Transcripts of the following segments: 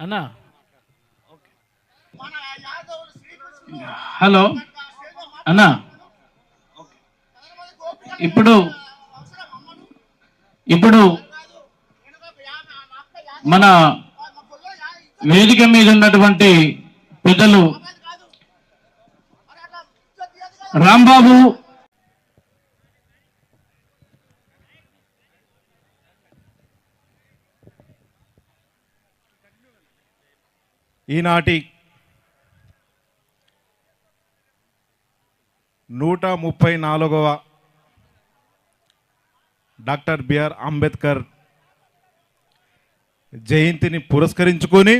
అన్నా? హలో? అన్నా? ఇప్పుడు ఇప్పుడు మన వేదిక మీద ఉన్నటువంటి పెద్దలు రాంబాబు ఈనాటి నూట ముప్పై నాలుగవ డాక్టర్ బిఆర్ అంబేద్కర్ జయంతిని పురస్కరించుకొని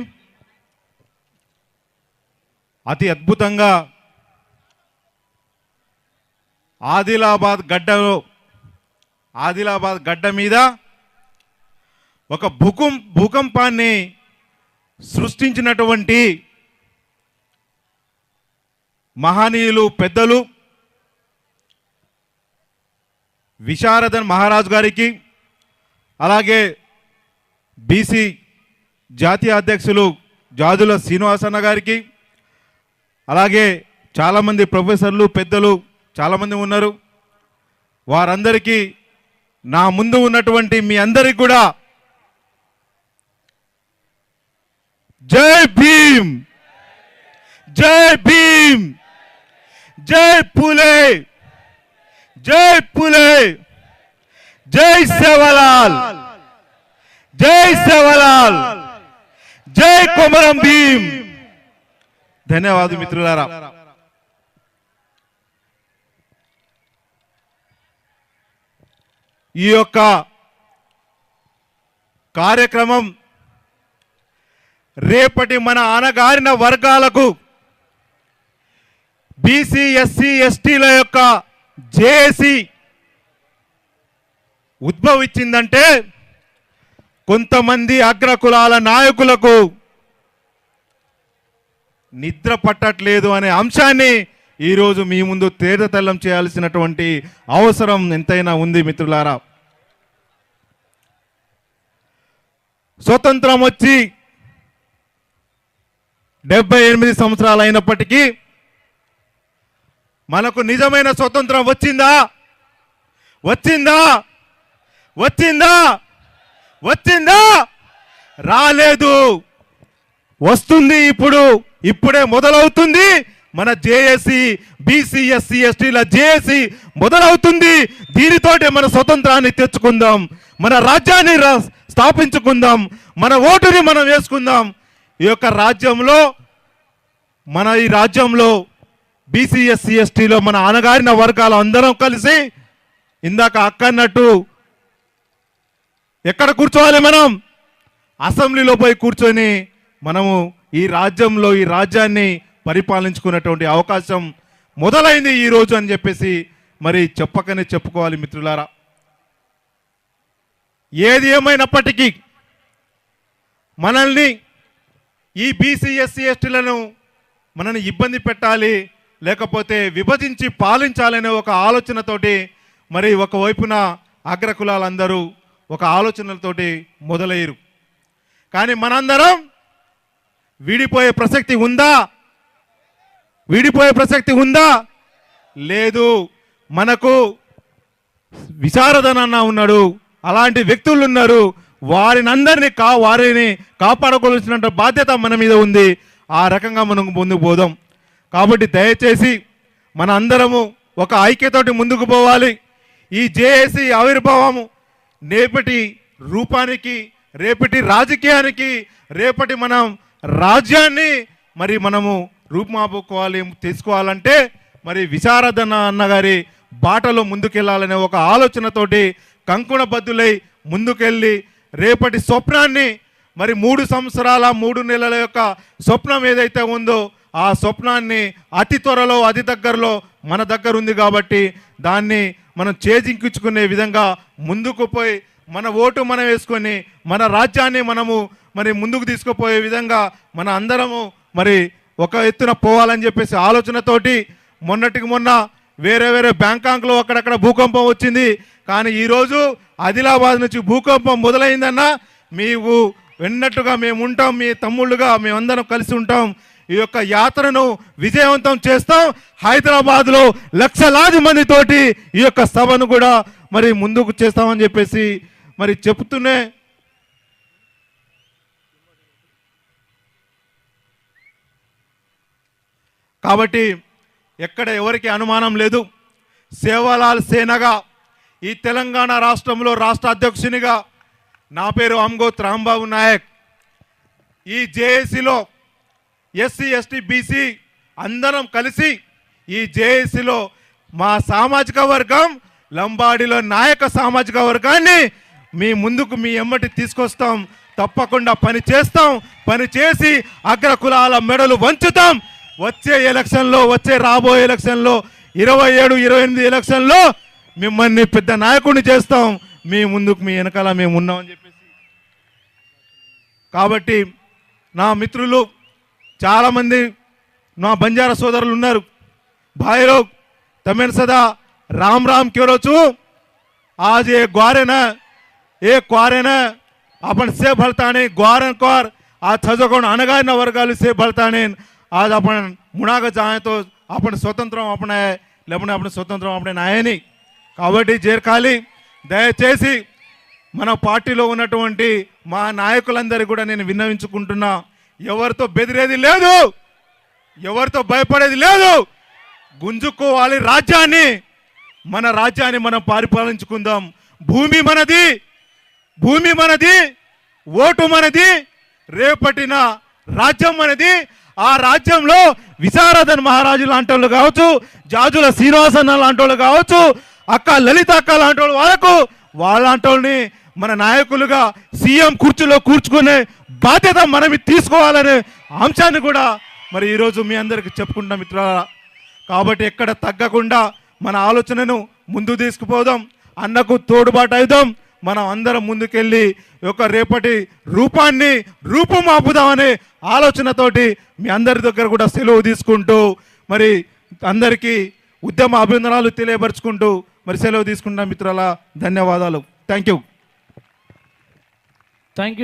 అతి అద్భుతంగా ఆదిలాబాద్ గడ్డలో ఆదిలాబాద్ గడ్డ మీద ఒక భూకం భూకంపాన్ని సృష్టించినటువంటి మహనీయులు పెద్దలు విశారదన్ మహారాజు గారికి అలాగే బీసీ జాతీయ అధ్యక్షులు జాదుల శ్రీనివాసన్న గారికి అలాగే చాలామంది ప్రొఫెసర్లు పెద్దలు చాలామంది ఉన్నారు. వారందరికీ నా ముందు ఉన్నటువంటి మీ అందరికి కూడా జై భీమ్ జై భీమ్ జై పులే జై పులే జై సేవలాల్ జై సేవలాల్ జై కొమరం భీమ్ ధన్యవాదాలు మిత్రులారా ఈ యొక్క కార్యక్రమం రేపటి మన అనగారిన వర్గాలకు బీసీ ఎస్సీ ఎస్టీల యొక్క జేఏసీ ఉద్భవించిందంటే కొంతమంది అగ్రకులాల నాయకులకు నిద్ర పట్టట్లేదు అనే అంశాన్ని ఈరోజు మీ ముందు తేదతెల్లం చేయాల్సినటువంటి అవసరం ఎంతైనా ఉంది మిత్రులారా. స్వతంత్రం వచ్చి డెబ్బై ఎనిమిది సంవత్సరాలు అయినప్పటికీ మనకు నిజమైన స్వతంత్రం వచ్చిందా? వచ్చిందా? వచ్చిందా? వచ్చిందా? రాలేదు. వస్తుంది ఇప్పుడు. ఇప్పుడే మొదలవుతుంది. మన J A C B C S C ఎస్టీల జేఏసీ మొదలవుతుంది. దీనితోటే మన స్వతంత్రాన్ని తెచ్చుకుందాం. మన రాజ్యాన్ని స్థాపించుకుందాం. మన ఓటుని మనం వేసుకుందాం. ఈ యొక్క రాజ్యంలో మన ఈ రాజ్యంలో బీసీఎస్సీ ఎస్టీలో మన అనగారిన వర్గాలు అందరం కలిసి ఇందాక అక్కన్నట్టు ఎక్కడ కూర్చోవాలి మనం? అసెంబ్లీలో పోయి కూర్చొని మనము ఈ రాజ్యంలో ఈ రాజ్యాన్ని పరిపాలించుకున్నటువంటి అవకాశం మొదలైంది ఈ రోజు అని చెప్పేసి మరి చెప్పకనే చెప్పుకోవాలి మిత్రులారా. ఏది ఏమైనప్పటికీ మనల్ని ఈ బీసీ ఎస్సీ ఎస్టీలను మనని ఇబ్బంది పెట్టాలి లేకపోతే విభజించి పాలించాలనే ఒక ఆలోచనతోటి మరి ఒకవైపున అగ్రకులాలందరూ ఒక ఆలోచనలతోటి మొదలయ్యారు. కానీ మనందరం విడిపోయే ప్రసక్తి ఉందా? విడిపోయే ప్రసక్తి ఉందా? లేదు. మనకు విశారదనన్న ఉన్నాడు. అలాంటి వ్యక్తులు ఉన్నారు. వారిని అందరినీ కా వారిని కాపాడుకోవాల్సిన బాధ్యత మన మీద ఉంది. ఆ రకంగా మనం ముందుకు పోదాం. కాబట్టి దయచేసి మన అందరము ఒక ఐక్యతోటి ముందుకు పోవాలి. ఈ జేఏసీ ఆవిర్భావము రేపటి రూపానికి రేపటి రాజకీయానికి రేపటి మనం రాజ్యాన్ని మరి మనము రూపుమాపుకోవాలి తీసుకోవాలంటే మరి విశారదన్న అన్నగారి బాటలో ముందుకెళ్ళాలనే ఒక ఆలోచనతోటి కంకుణ బద్దులై ముందుకెళ్ళి రేపటి స్వప్నాన్ని మరి మూడు సంవత్సరాల మూడు నెలల యొక్క స్వప్నం ఏదైతే ఉందో ఆ స్వప్నాన్ని అతి త్వరలో అతి దగ్గరలో మన దగ్గర ఉంది కాబట్టి దాన్ని మనం చేజింకించుకునే విధంగా ముందుకు పోయి మన ఓటు మనం వేసుకొని మన రాజ్యాన్ని మనము మరి ముందుకు తీసుకుపోయే విధంగా మన అందరము మరి ఒక ఎత్తున పోవాలని చెప్పేసి ఆలోచనతోటి మొన్నటికి మొన్న వేరే వేరే బ్యాంకాంక్లో అక్కడక్కడ భూకంపం వచ్చింది. కానీ ఈరోజు ఆదిలాబాద్ నుంచి భూకంపం మొదలైందన్న మీకు విన్నట్టుగా మేము ఉంటాం మీ తమ్ముళ్ళుగా మేమందరం కలిసి ఉంటాం. ఈ యొక్క యాత్రను విజయవంతం చేస్తాం. హైదరాబాద్లో లక్షలాది మందితోటి ఈ యొక్క సభను కూడా మరి ముందుకు చేస్తామని చెప్పేసి మరి చెప్తూనే కాబట్టి ఎక్కడ ఎవరికి అనుమానం లేదు. సేవాలాల్ సేనగా ఈ తెలంగాణ రాష్ట్రంలో రాష్ట్ర అధ్యక్షునిగా నా పేరు అంగోత్ రాంబాబు నాయక్. ఈ జేఏసీలో ఎస్సీ ఎస్టీ బీసీ అందరం కలిసి ఈ జేఏసీలో మా సామాజిక వర్గం లంబాడిలో నాయక సామాజిక వర్గాన్ని మీ ముందుకు మీ ఎమ్మటి తీసుకొస్తాం. తప్పకుండా పని చేస్తాం. పని చేసి అగ్ర కులాల మెడలు వంచుతాం. వచ్చే ఎలక్షన్లో వచ్చే రాబోయే ఎలక్షన్లో ఇరవై ఏడు ఇరవై ఎనిమిది ఎలక్షన్లో మిమ్మల్ని పెద్ద నాయకుడిని చేస్తాం. మీ ముందుకు మీ వెనకాల మేము ఉన్నామని చెప్పేసి. కాబట్టి నా మిత్రులు చాలామంది నా బంజార సోదరులు ఉన్నారు. భాయిలో తమిళ సదా రామ్ రామ్ కేరొచ్చు ఆజ్ ఏ గ్వారేనా? ఏ క్వారేనా? అప్పుడు సే ఫలతాని గ్వారన్ క్వార్. ఆ చదువుకోని అనగారిన వర్గాలు సే ఫలతానే ఆజ్ అప్పుడు మునాగ జాయతో అప్పుడు స్వతంత్రం అప్పుడే లేకపోతే అప్పుడు స్వతంత్రం అప్పుడే నాయని. కాబట్టి చేరకాలి. దయచేసి మన పార్టీలో ఉన్నటువంటి మా నాయకులందరికీ కూడా నేను విన్నవించుకుంటున్నా. ఎవరితో బెదిరేది లేదు. ఎవరితో భయపడేది లేదు. గుంజుకోవాలి రాజ్యాన్ని. మన రాజ్యాన్ని మనం పరిపాలించుకుందాం. భూమి మనది. భూమి మనది. ఓటు మనది. రేపటిన రాజ్యం మనది. ఆ రాజ్యంలో విశారదన్ మహారాజు లాంటి వాళ్ళు కావచ్చు జాజుల శ్రీనివాసన్న లాంటి వాళ్ళు కావచ్చు అక్క లలిత అక్క లాంటి వాళ్ళు వాళ్ళకు వాళ్ళంటోళ్ళని మన నాయకులుగా సీఎం కుర్చీలో కూర్చుకునే బాధ్యత మనం తీసుకోవాలనే అంశాన్ని కూడా మరి ఈరోజు మీ అందరికి చెప్పుకుంటున్నాం మిత్రులారా. కాబట్టి ఎక్కడ తగ్గకుండా మన ఆలోచనను ముందు తీసుకుపోదాం అన్నకు తోడుబాటు అవుదాం మనం అందరం ముందుకెళ్ళి ఒక రేపటి రూపాన్ని రూపుమాపుదామనే ఆలోచనతోటి మీ అందరి దగ్గర కూడా సెలవు తీసుకుంటూ మరి అందరికీ ఉద్యమ అభినందనాలు తెలియపరుచుకుంటూ మరి సెలవు తీసుకుంటాం మిత్రుల ధన్యవాదాలు. Thank you thank you